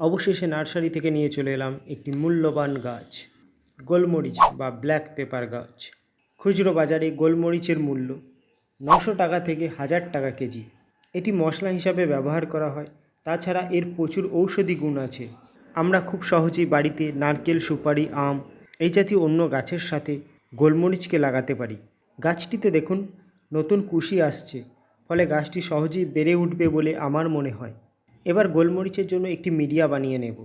অবশেষে নার্সারি থেকে নিয়ে চলে এলাম একটি মূল্যবান গাছ, গোলমরিচ বা ব্ল্যাক পেপার গাছ। খুচরো বাজারে গোলমরিচের মূল্য নশো টাকা থেকে হাজার টাকা কেজি। এটি মশলা হিসাবে ব্যবহার করা হয়, তাছাড়া এর প্রচুর ঔষধি গুণ আছে। আমরা খুব সহজেই বাড়িতে নারকেল, সুপারি, আম এই জাতীয় অন্য গাছের সাথে গোলমরিচকে লাগাতে পারি। গাছটিতে দেখুন, নতুন কুশি আসছে, ফলে গাছটি সহজেই বেড়ে উঠবে বলে আমার মনে হয়। এবার গোলমরিচের জন্য একটি মিডিয়া বানিয়ে নেব।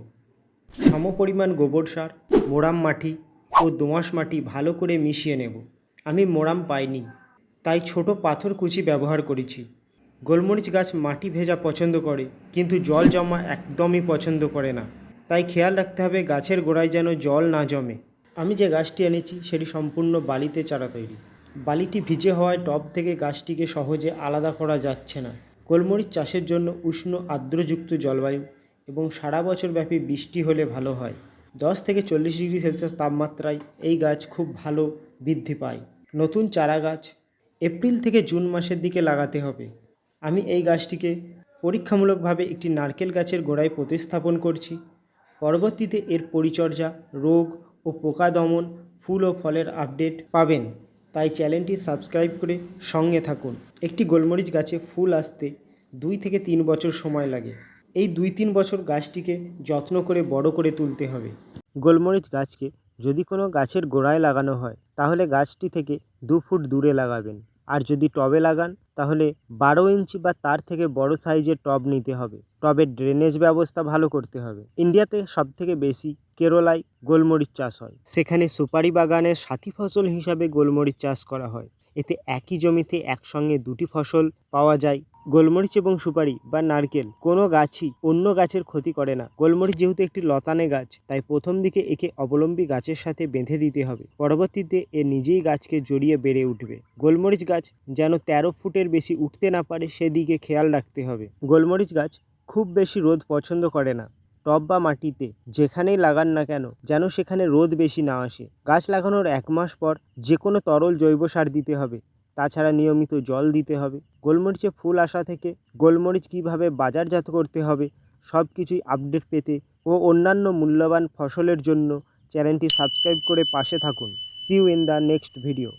সমপরিমাণ গোবর সার, মোরাম মাটি ও দোআঁশ মাটি ভালো করে মিশিয়ে নেব। আমি মোরাম পাইনি, তাই ছোট পাথর কুচি ব্যবহার করেছি। গোলমরিচ গাছ মাটি ভেজা পছন্দ করে, কিন্তু জল জমা একদমই পছন্দ করে না। তাই খেয়াল রাখতে হবে গাছের গোড়ায় যেন জল না জমে। আমি যে গাছটি এনেছি, সেটি সম্পূর্ণ বালিতে চারা তৈরি। বালিটি ভিজে হওয়ায় টব থেকে গাছটিকে সহজে আলাদা করা যাচ্ছে না। গোলমরিচ চাষের জন্য উষ্ণ আর্দ্রযুক্ত জলবায়ু এবং সারা বছর ব্যাপী বৃষ্টি হলে ভালো হয়। দশ থেকে চল্লিশ ডিগ্রি সেলসিয়াস তাপমাত্রায় এই গাছ খুব ভালো বৃদ্ধি পায়। নতুন চারা গাছ এপ্রিল থেকে জুন মাসের দিকে লাগাতে হবে। আমি এই গাছটিকে পরীক্ষামূলকভাবে একটি নারকেল গাছের গোড়ায় প্রতিস্থাপন করছি। পরবর্তীতে এর পরিচর্যা রোগ ও পোকা দমন, ফুল ও ফলের আপডেট পাবেন। তাই চ্যানেলটি সাবস্ক্রাইব করে সঙ্গে থাকুন। একটি গোলমরিচ গাছে ফুল আসতে দুই থেকে তিন বছর সময় লাগে। এই দুই তিন বছর গাছটিকে যত্ন করে বড় করে তুলতে হবে। গোলমরিচ গাছকে যদি কোনো গাছের গোড়ায় লাগানো হয়, তাহলে গাছটি থেকে দু ফুট দূরে লাগাবেন। আর যদি টবে লাগান, তাহলে বারো ইঞ্চি বা তার থেকে বড় সাইজের টব নিতে হবে। টবের ড্রেনেজ ব্যবস্থা ভালো করতে হবে। ইন্ডিয়াতে সব থেকে বেশি কেরলায় গোলমরিচ চাষ হয়। সেখানে সুপারি বাগানের সাথী ফসল হিসাবে গোলমরিচ চাষ করা হয়। এতে একই জমিতে একসঙ্গে দুটি ফসল পাওয়া যায়। গোলমরিচ এবং সুপারি বা নারকেল কোনো গাছই অন্য গাছের ক্ষতি করে না। গোলমরিচ যেহেতু একটি লতানে গাছ, তাই প্রথম দিকে একে অবলম্বী গাছের সাথে বেঁধে দিতে হবে। পরবর্তীতে এ নিজেই গাছকে জড়িয়ে বেড়ে উঠবে। গোলমরিচ গাছ যেন তেরো ফুটের বেশি উঠতে না পারে, সেদিকে খেয়াল রাখতে হবে। গোলমরিচ গাছ খুব বেশি রোদ পছন্দ করে না। টব বা মাটিতে যেখানেই লাগান না কেন, যেন সেখানে রোদ বেশি না আসে। গাছ লাগানোর এক মাস পর যে কোনো তরল জৈব সার দিতে হবে। তাছাড়া নিয়মিত জল দিতে হবে। গোলমরিচে ফুল আসা থেকে গোলমরিচ কীভাবে বাজারজাত করতে হবে সব কিছুই আপডেট পেতে ও অন্যান্য মূল্যবান ফসলের জন্য চ্যানেলটি সাবস্ক্রাইব করে পাশে থাকুন। See you in the next video